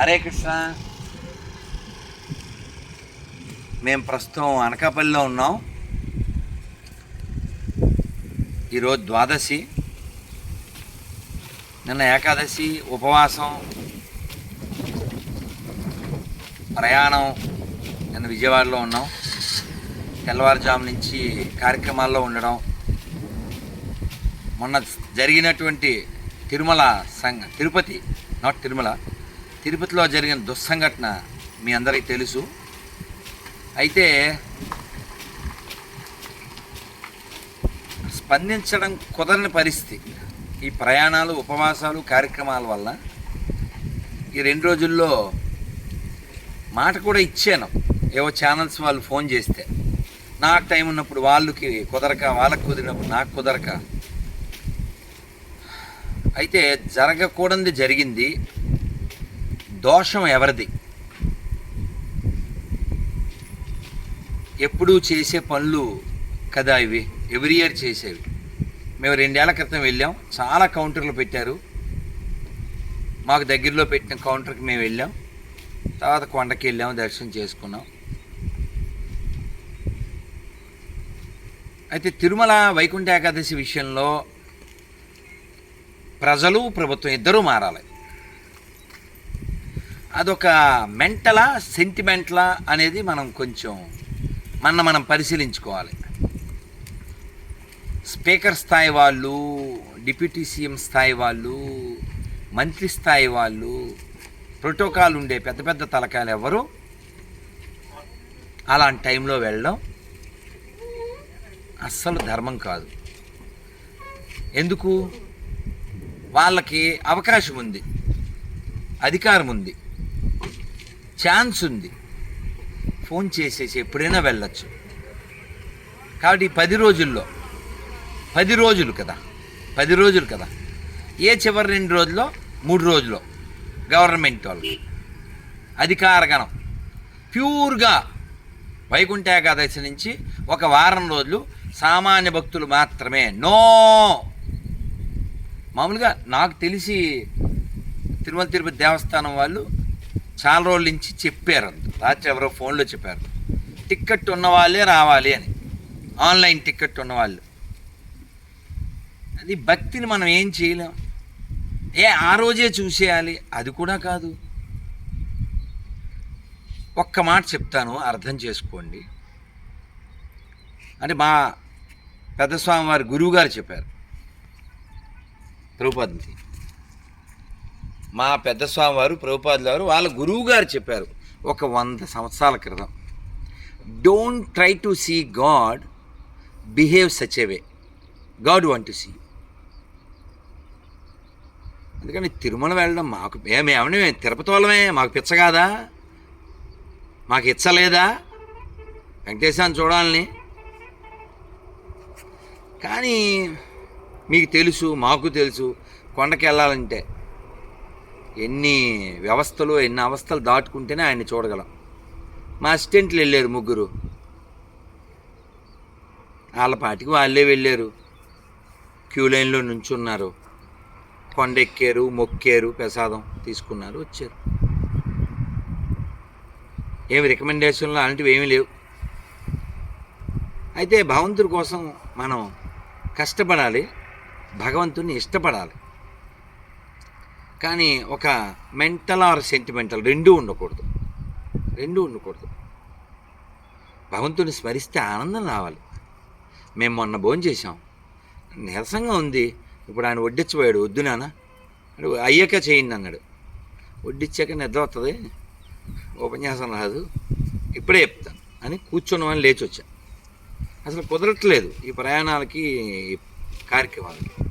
హరే కృష్ణ. మేము ప్రస్తుతం అనకాపల్లిలో ఉన్నాం. ఈరోజు ద్వాదశి. నిన్న ఏకాదశి ఉపవాసం ప్రయాణం. నిన్న విజయవాడలో ఉన్నాం. తెల్లవారుజాము నుంచి కార్యక్రమాల్లో ఉండడం. మొన్న జరిగినటువంటి తిరుమల సంఘ తిరుపతి నాట్ తిరుమల తిరుపతిలో జరిగిన దుస్సంఘటన మీ అందరికీ తెలుసు. అయితే స్పందించడం కుదరని పరిస్థితి. ఈ ప్రయాణాలు ఉపవాసాలు కార్యక్రమాల వల్ల ఈ రెండు రోజుల్లో మాట కూడా ఇచ్చాను. ఏవో ఛానల్స్ వాళ్ళు ఫోన్ చేస్తే. నాకు టైం ఉన్నప్పుడు వాళ్ళకి కుదరక వాళ్ళకి కుదిరినప్పుడు నాకు కుదరక. అయితే జరగకూడనిది జరిగింది. దోషం ఎవరిది? ఎప్పుడూ చేసే పనులు కదా ఇవి? ఎవ్రీ ఇయర్ చేసేవి. మేము రెండేళ్ళ క్రితం వెళ్ళాం. చాలా కౌంటర్లు పెట్టారు. మాకు దగ్గరలో పెట్టిన కౌంటర్కి మేము వెళ్ళాం. తర్వాత కొండకి వెళ్ళాము దర్శనం చేసుకున్నాం. అయితే తిరుమల వైకుంఠ ఏకాదశి విషయంలో ప్రజలు ప్రభుత్వం ఇద్దరూ మారాలి. అదొక మెంటలా సెంటిమెంట్లా అనేది మనం కొంచెం మన మనం పరిశీలించుకోవాలి. స్పీకర్ స్థాయి వాళ్ళు డిప్యూటీ సీఎం స్థాయి వాళ్ళు మంత్రి స్థాయి వాళ్ళు ప్రోటోకాల్ ఉండే పెద్ద పెద్ద తలకాయలు ఎవరు? అలాంటి టైంలో వెళ్ళడం అస్సలు ధర్మం కాదు. ఎందుకు? వాళ్ళకి అవకాశం ఉంది. అధికారం ఉంది. ఛాన్స్ ఉంది. ఫోన్ చేసేసి ఎప్పుడైనా వెళ్ళచ్చు. కాబట్టి ఈ పది రోజుల్లో పది రోజులు కదా పది రోజులు కదా. ఏ చివరి రెండు రోజుల్లో? మూడు రోజుల్లో. గవర్నమెంట్ వాళ్ళకి. అధికారగణం ప్యూర్గా వైకుంఠ ఏకాదశి నుంచి ఒక వారం రోజులు సామాన్య భక్తులు మాత్రమే. నో! మామూలుగా నాకు తెలిసి తిరుమల తిరుపతి దేవస్థానం వాళ్ళు చాలా రోజుల నుంచి చెప్పారు అందు రాత్రి ఎవరో ఫోన్లో చెప్పారు. టిక్కెట్ ఉన్న వాళ్ళే రావాలి అని. ఆన్లైన్ టిక్కెట్ ఉన్నవాళ్ళు. అది భక్తిని మనం ఏం చేయలేం. ఏ ఆ రోజే చూసేయాలి. అది కూడా కాదు. ఒక్క మాట చెప్తాను అర్థం చేసుకోండి. అంటే మా పెద్దస్వామి వారి గురువు గారు చెప్పారు. ప్రభుపాదికి మా పెద్ద స్వామివారు ప్రభుపాదులు వారు వాళ్ళ గురువు గారు చెప్పారు ఒక వంద సంవత్సరాల క్రితం don't try to see god behave such way god want to see అందుకని తిరుమల వెళ్ళడం మాకు మేము ఏమని తిరుపతి వాళ్ళమే మాకు పిచ్చగాదా మాకు ఇచ్చలేదా వెంకటేశాన్ని చూడాలని. కానీ మీకు తెలుసు మాకు తెలుసు కొండకి వెళ్ళాలంటే ఎన్ని వ్యవస్థలు ఎన్ని అవస్థలు దాటుకుంటేనే ఆయన్ని చూడగలం. మా అసిస్టెంట్లు వెళ్ళారు ముగ్గురు. వాళ్ళ పాటికి వాళ్ళే వెళ్ళారు. క్యూ లైన్లో నుంచున్నారు. కొండ ఎక్కారు మొక్కారు ప్రసాదం తీసుకున్నారు వచ్చారు. ఏమి రికమెండేషన్లు అలాంటివి ఏమీ లేవు. అయితే భగవంతుడి కోసం మనం కష్టపడాలి భగవంతుని ఇష్టపడాలి. కానీ ఒక మెంటల్ ఆర్ సెంటిమెంటల్ రెండూ ఉండకూడదు. రెండూ ఉండకూడదు. భగవంతుని స్మరిస్తే ఆనందం రావాలి. మేము మొన్న భోజనం చేసాం నీరసంగా ఉంది. ఇప్పుడు ఆయన వడ్డించిపోయాడు వద్దు నాన్న. అంటే అయ్యాక చేయండి అన్నాడు. వడ్డించాక నిద్ర వస్తుంది ఉపన్యాసం రాదు. ఇప్పుడే చెప్తాను అని కూర్చున్నామని లేచి వచ్చా. అసలు కుదరట్లేదు ఈ ప్రయాణాలకి ఈ కార్యక్రమాలకి.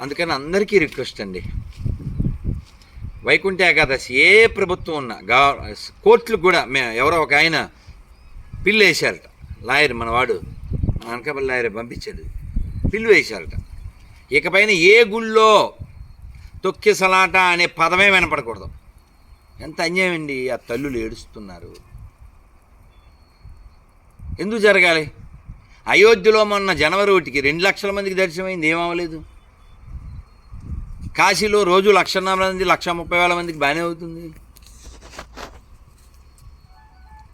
అందుకని అందరికీ రిక్వెస్ట్ అండి. వైకుంఠ ఏకాదశి ఏ ప్రభుత్వం ఉన్నా గా కోర్టులకు కూడా మే ఎవరో ఒక ఆయన పిల్లు వేశారట. లాయర్ మనవాడు మన అనకాపల్లి లాయర్ పంపించాడు. పిల్లు వేశారట. ఇకపైన ఏ గుళ్ళో తొక్కిసలాట అనే పదమే వినపడకూడదు. ఎంత అన్యాయం అండి ఆ తల్లులు ఏడుస్తున్నారు. ఎందుకు జరగాలి? అయోధ్యలో మొన్న జనవరి ఒకటికి రెండు లక్షల మందికి దర్శనమైంది ఏమవ్వలేదు. కాశీలో రోజు లక్షన్నర మంది లక్ష ముప్పై వేల మందికి బాగానే అవుతుంది.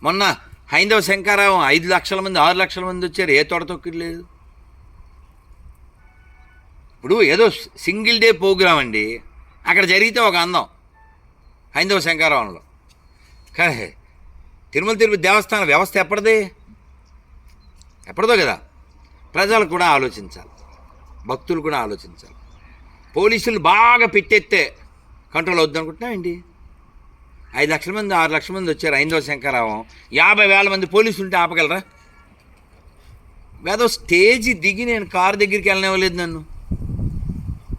మొన్న హైందవ శంకారావం ఐదు లక్షల మంది ఆరు లక్షల మంది వచ్చారు ఏ తొడ తొక్కట్లేదు ఇప్పుడు ఏదో సింగిల్ డే ప్రోగ్రామ్ అండి. అక్కడ జరిగితే ఒక అందం హైందవ శంకారావంలో. కానీ తిరుమల తిరుపతి దేవస్థానం వ్యవస్థ ఎప్పటిది? ఎప్పటిదో కదా. ప్రజలు కూడా ఆలోచించాలి. భక్తులు కూడా ఆలోచించాలి. పోలీసులు బాగా పెట్టెత్తే కంట్రోల్ అవుద్దనుకుంటున్నా అండి ఐదు లక్షల మంది ఆరు లక్షల మంది వచ్చారు ఐందో శంకరావం యాభై వేల మంది పోలీసులు ఉంటే ఆపగలరా? వేదో స్టేజ్ దిగి నేను కారు దగ్గరికి వెళ్ళనివ్వలేదు నన్ను.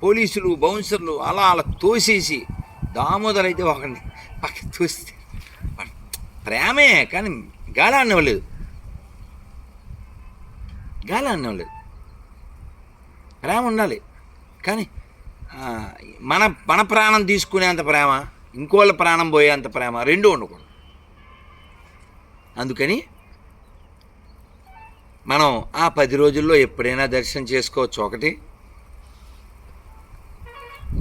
పోలీసులు బౌన్సర్లు అలా అలా తోసేసి దామోదర్ అయితే ఒకరిని పక్క తోస్తే ప్రేమే కానీ గాలి అన్నవ్వలేదు గాలి అన్నవ్వలేదు ప్రేమ ఉండాలి. కానీ మన మన ప్రాణం తీసుకునేంత ప్రేమ ఇంకోళ్ళ ప్రాణం పోయేంత ప్రేమ రెండు ఉండకూడదు. అందుకని మనం ఆ పది రోజుల్లో ఎప్పుడైనా దర్శనం చేసుకోవచ్చు. ఒకటి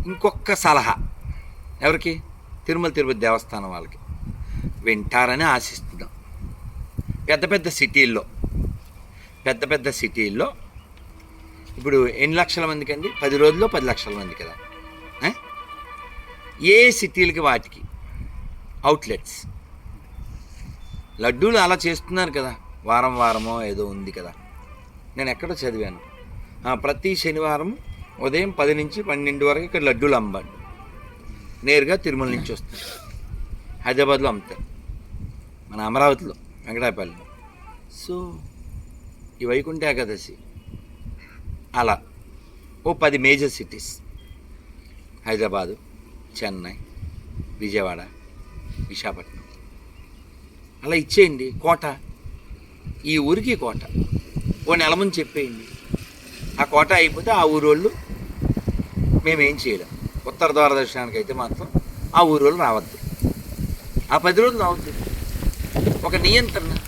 ఇంకొక సలహా. ఎవరికి? తిరుమల తిరుపతి దేవస్థానం వాళ్ళకి. వింటారని ఆశిస్తున్నాం. పెద్ద పెద్ద సిటీల్లో పెద్ద పెద్ద సిటీల్లో ఇప్పుడు ఎన్ని లక్షల మందికి అండి పది రోజుల్లో పది లక్షల మంది కదా. ఏ? సిటీలకి వాటికి? అవుట్లెట్స్ లడ్డూలు అలా చేస్తున్నారు కదా. వారం వారమో ఏదో ఉంది కదా. నేను ఎక్కడో చదివాను? ప్రతి శనివారం ఉదయం పది నుంచి పన్నెండు వరకు ఇక్కడ లడ్డూలు అమ్మండి. నేరుగా తిరుమల నుంచి వస్తారు హైదరాబాద్లో అమ్ముతారు. మన అమరావతిలో వెంకటాపల్లిలో. సో ఈ వైకుంఠ ఏకాదశి. అలా. ఓ పది మేజర్ సిటీస్. హైదరాబాదు చెన్నై విజయవాడ విశాఖపట్నం. అలా ఇచ్చేయండి కోట. ఈ ఊరికి కోట. ఓ నెల ముందు చెప్పేయండి. ఆ కోట అయిపోతే ఆ ఊరోళ్ళు మేమేం చేయలేం. ఉత్తర దూరదర్శనానికి అయితే మాత్రం ఆ ఊరోళ్ళు రావద్దు. ఆ పది రోజులు రావద్దు. ఒక నియంత్రణ.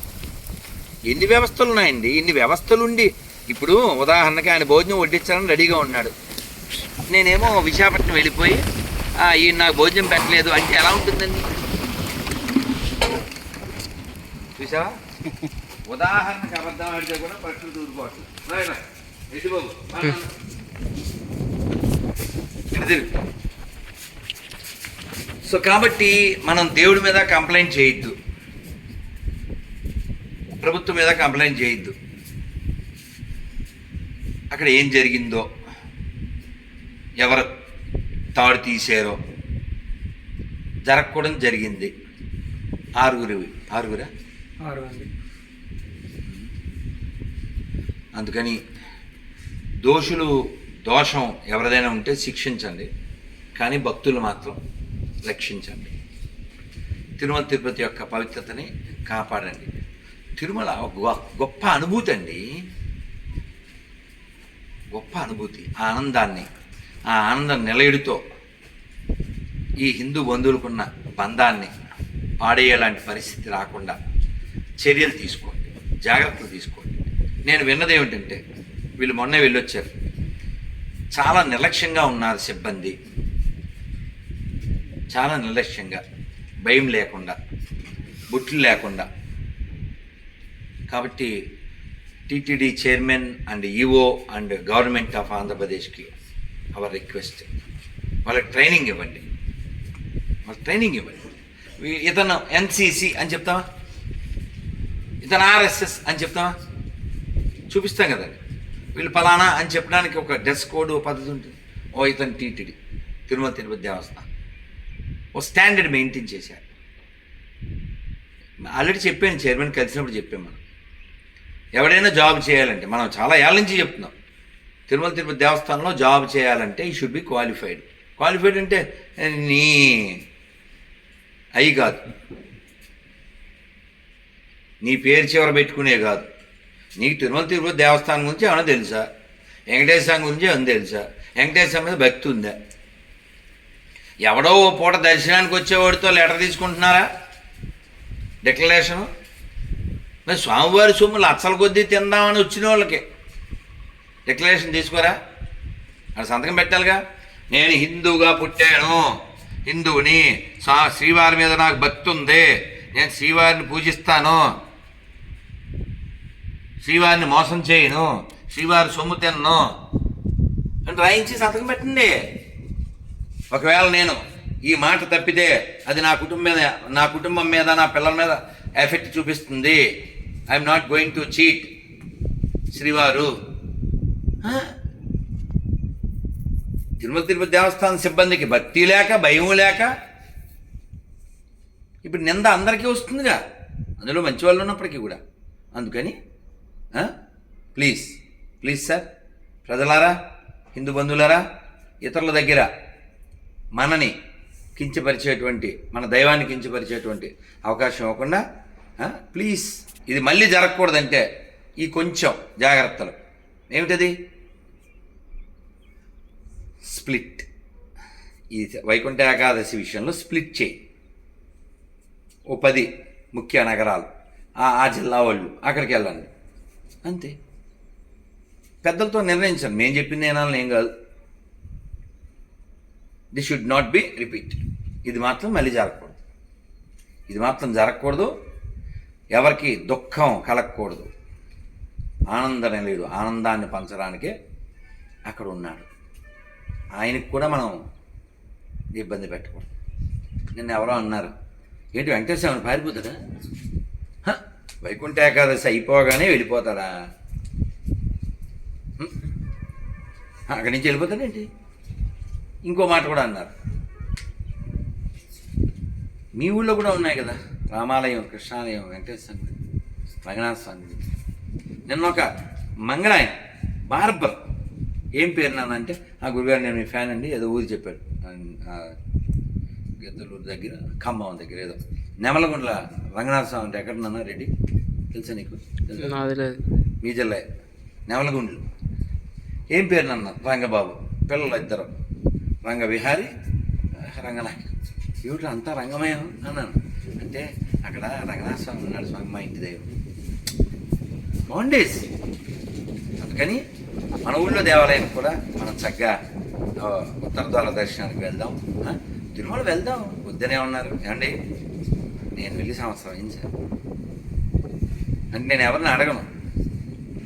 ఎన్ని వ్యవస్థలు ఉన్నాయండి? ఇన్ని వ్యవస్థలుండి ఇప్పుడు ఉదాహరణకి ఆయన భోజనం వడ్డించాలని రెడీగా ఉన్నాడు. నేనేమో విశాఖపట్నం వెళ్ళిపోయి ఈయన నాకు భోజనం పెట్టలేదు. అంటే ఎలా ఉంటుందండి? చూసావా? ఉదాహరణకి అబద్ధం ఆడితే కూడా పక్షులు దూరుకోవట్లేదు బాబు? సో కాబట్టి మనం దేవుడి మీద కంప్లైంట్ చేయొద్దు. ప్రభుత్వం మీద కంప్లైంట్ చేయొద్దు. అక్కడ ఏం జరిగిందో ఎవరు తాడు తీసారో జరగకూడదు జరిగింది. ఆరుగురు? ఆరుగురా. అందుకని దోషులు దోషం ఎవరిదైనా ఉంటే శిక్షించండి. కానీ భక్తులు మాత్రం రక్షించండి. తిరుమల తిరుపతి యొక్క పవిత్రతని కాపాడండి. తిరుమల ఒక గొప్ప అనుభూతి అండి. గొప్ప అనుభూతి ఆ ఆనందాన్ని ఆ ఆనందం నిలయుడితో ఈ హిందూ బంధువులకున్న బంధాన్ని పాడేయలాంటి పరిస్థితి రాకుండా చర్యలు తీసుకోండి జాగ్రత్తలు తీసుకోండి. నేను విన్నది ఏమిటంటే వీళ్ళు మొన్నే వెళ్ళొచ్చారు. చాలా నిర్లక్ష్యంగా ఉన్నారు సిబ్బంది. చాలా నిర్లక్ష్యంగా భయం లేకుండా బుట్లు లేకుండా. కాబట్టి TTD chairman and EO and government of ఆంధ్రప్రదేశ్కి అవర్ రిక్వెస్ట్ వాళ్ళకి ట్రైనింగ్ ఇవ్వండి. వాళ్ళకి ట్రైనింగ్ ఇవ్వండి. ఇతను ఎన్సిసి అని చెప్తావా? ఇతను ఆర్ఎస్ఎస్ అని చెప్తావా? చూపిస్తాం కదండి వీళ్ళు ఫలానా అని చెప్పడానికి ఒక డ్రెస్ కోడ్ ఓ పద్ధతి ఉంటుంది. ఓ ఇతను టీటీడీ తిరుమల తిరుపతి దేవస్థానం. ఓ స్టాండర్డ్ మెయింటైన్ చేశారు. ఆల్రెడీ చెప్పాను చైర్మన్ కలిసినప్పుడు చెప్పాము మనం. ఎవడైనా జాబ్ చేయాలంటే మనం చాలా ఏళ్ళ నుంచి చెప్తున్నాం. తిరుమల తిరుపతి దేవస్థానంలో జాబ్ చేయాలంటే ఈ షుడ్ బి క్వాలిఫైడ్ క్వాలిఫైడ్ అంటే నీ అయి కాదు. నీ పేరు చివర పెట్టుకునే కాదు. నీకు తిరుమల తిరుపతి దేవస్థానం గురించి ఏమైనా తెలుసా? వెంకటేశ్వర గురించి ఏమైనా తెలుసా? వెంకటేశ్వర మీద భక్తి ఉందా? ఎవడో ఓ పూట దర్శనానికి వచ్చేవాడితో లెటర్ తీసుకుంటున్నారా? డిక్లరేషను మరి స్వామివారి సొమ్ము లక్షల కొద్దీ తిందామని వచ్చిన వాళ్ళకి. డిక్లరేషన్ తీసుకోరా? అక్కడ సంతకం పెట్టాలిగా? నేను హిందూగా పుట్టాను. హిందువుని సా శ్రీవారి మీద నాకు భక్తి ఉంది. నేను శ్రీవారిని పూజిస్తాను. శ్రీవారిని మోసం చేయను. శ్రీవారి సొమ్ము తిన్ను. అని రాయించి సంతకం పెట్టండి. ఒకవేళ నేను ఈ మాట తప్పితే అది నా కుటుంబం మీద నా కుటుంబం మీద నా పిల్లల మీద ఎఫెక్ట్ చూపిస్తుంది. I'm not going to cheat Srivaru? Tirumala Tirupati దేవస్థానం సిబ్బందికి భక్తి లేక భయం లేక ఇప్పుడు నింద అందరికీ వస్తుందిగా. అందులో మంచి వాళ్ళు ఉన్నప్పటికీ కూడా. అందుకని? ప్లీజ్ ప్లీజ్ సార్ ప్రజలారా హిందూ బంధువులారా ఇతరుల దగ్గర మనని కించపరిచేటువంటి మన దైవాన్ని కించపరిచేటువంటి అవకాశం ఇవ్వకుండా ప్లీజ్ ఇది మళ్ళీ జరగకూడదంటే ఈ కొంచెం జాగ్రత్తలు. ఏమిటది? స్ప్లిట్. ఈ వైకుంఠ ఏకాదశి విషయంలో స్ప్లిట్ చేయి. ఓ పది ముఖ్య నగరాలు. ఆ ఆ జిల్లా వాళ్ళు అక్కడికి వెళ్ళండి. అంతే. పెద్దలతో నిర్ణయించండి. నేను చెప్పింది ఏనాలని ఏం కాదు. This should not be repeat ఇది మాత్రం మళ్ళీ జరగకూడదు. ఇది మాత్రం జరగకూడదు. ఎవరికి దుఃఖం కలగకూడదు. ఆనందం లేదు. ఆనందాన్ని పంచడానికే అక్కడ ఉన్నాడు. ఆయనకు కూడా మనం ఇబ్బంది పెట్టకూడదు. నిన్న ఎవరో అన్నారు ఏంటి వెంకటేశ్వర పారిపోతాడా? వైకుంఠ ఏకాదశి అయిపోగానే వెళ్ళిపోతాడా? అక్కడి నుంచి వెళ్ళిపోతాడేంటి? ఇంకో మాట కూడా అన్నారు. మీ ఊళ్ళో కూడా ఉన్నాయి కదా? రామాలయం కృష్ణాలయం వెంకటేశ్వర స్వామి, రంగనాథ స్వామి నిన్న ఒక మంగళాయన బార్బర్. ఏం పేరు నాన్న అంటే ఆ గురుగారు నేను మీ ఫ్యాన్ అండి ఏదో ఊరు చెప్పాడు. గెద్దలూరు దగ్గర ఖమ్మం దగ్గర ఏదో. నెమలగుండ్ల రంగనాథ స్వామి అంటే ఎక్కడ నాన్న? రెడ్డి? తెలుసా నీకు? మీ జిల్లా నెమలగుండ్లు. ఏం పేరు నన్న? రంగబాబు. పిల్లలు ఇద్దరు. రంగ విహారి రంగనాయక్. ఏమిటి అంతా రంగమయం? అన్నాను. అంటే అక్కడ రంగనాథ స్వామి ఉన్నాడు స్వామి మా ఇంటి దేవుడు మౌండేస్ అందుకని మన ఊళ్ళో దేవాలయం కూడా మనం చక్కగా ఉత్తరద్వార దర్శనానికి వెళ్దాం. తిరుమల వెళ్దాం. వద్దనే ఉన్నారు. ఏమండి? నేను వెళ్ళి సంవత్సరం అయింది సార్. అంటే నేను ఎవరిని అడగను.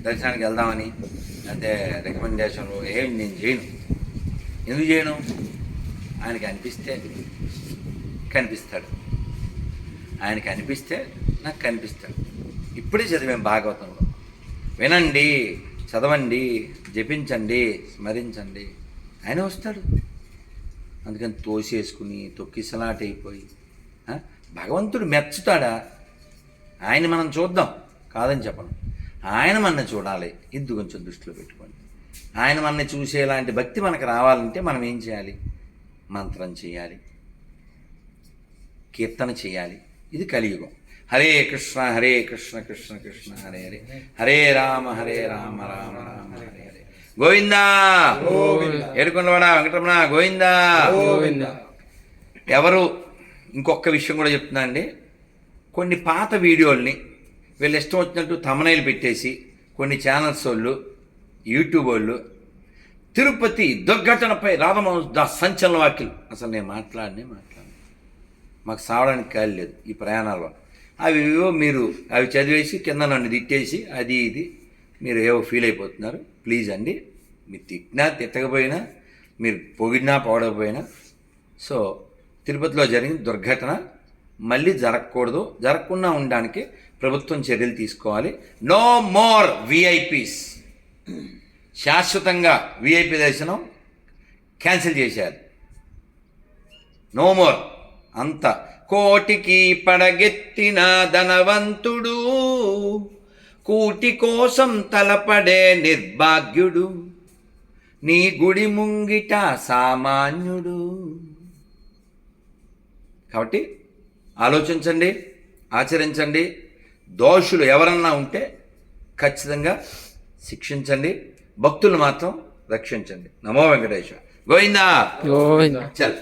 దర్శనానికి వెళ్దామని. అంటే రికమెండేషన్లు ఏం నేను చేయను. ఎందుకు చేయను? ఆయనకి అనిపిస్తే కనిపిస్తాడు. ఆయనకి అనిపిస్తే నాకు కనిపిస్తాడు ఇప్పుడే చదివాం భాగవతంలో. వినండి చదవండి జపించండి స్మరించండి. ఆయన వస్తాడు. అందుకని తోసేసుకుని తొక్కిసలాట అయిపోయి భగవంతుడు మెచ్చుతాడా? ఆయన మనం చూద్దాం. కాదని చెప్పను. ఆయన మన చూడాలి. ఇది కొంచెం దృష్టిలో పెట్టుకోండి. ఆయన మనని చూసేలాంటి భక్తి మనకు రావాలంటే మనం ఏం చేయాలి? మంత్రం చేయాలి. కీర్తన చేయాలి. ఇది కలియుగం. హరే కృష్ణ హరే కృష్ణ కృష్ణ కృష్ణ హరే హరే. హరే రామ హరే రామ రామ రామ హరే హరే. గోవిందా! ఏడుకొండవాడ వెంకటరమణ గోవిందా! గోవింద. ఎవరు? ఇంకొక విషయం కూడా చెప్తున్నా అండి. కొన్ని పాత వీడియోల్ని వీళ్ళు ఇష్టం వచ్చినట్టు తమనైలు పెట్టేసి కొన్ని ఛానల్స్ వాళ్ళు యూట్యూబ్ వాళ్ళు తిరుపతి దుర్ఘటనపై రాధమోహన్ దాస్ సంచలన వాక్యలు అసలు నేను మాట్లాడినే మాట్లాడి మాకు సావడానికి ఖాళీ లేదు ఈ ప్రయాణాల్లో. అవి ఏవో మీరు అవి చదివేసి కింద నన్ను తిట్టేసి అది ఇది మీరు ఏవో ఫీల్ అయిపోతున్నారు. ప్లీజ్ అండి మీరు తిట్టినా తిట్టకపోయినా మీరు పొగిడినా పొగడకపోయినా. సో తిరుపతిలో జరిగిన దుర్ఘటన మళ్ళీ జరగకూడదు. జరగకుండా ఉండడానికి ప్రభుత్వం చర్యలు తీసుకోవాలి. నో మోర్ విఐపీస్ శాశ్వతంగా విఐపీ దర్శనం క్యాన్సిల్ చేశారు నో మోర్. అంత కోటికి పడగెత్తిన ధనవంతుడు కూటి కోసం తలపడే నిర్భాగ్యుడు నీ గుడి ముంగిట సామాన్యుడు. కాబట్టి ఆలోచించండి ఆచరించండి. దోషులు ఎవరన్నా ఉంటే ఖచ్చితంగా శిక్షించండి. భక్తులు మాత్రం రక్షించండి. నమో వెంకటేశ్వర. గోవిందా. గోవింద. చల్.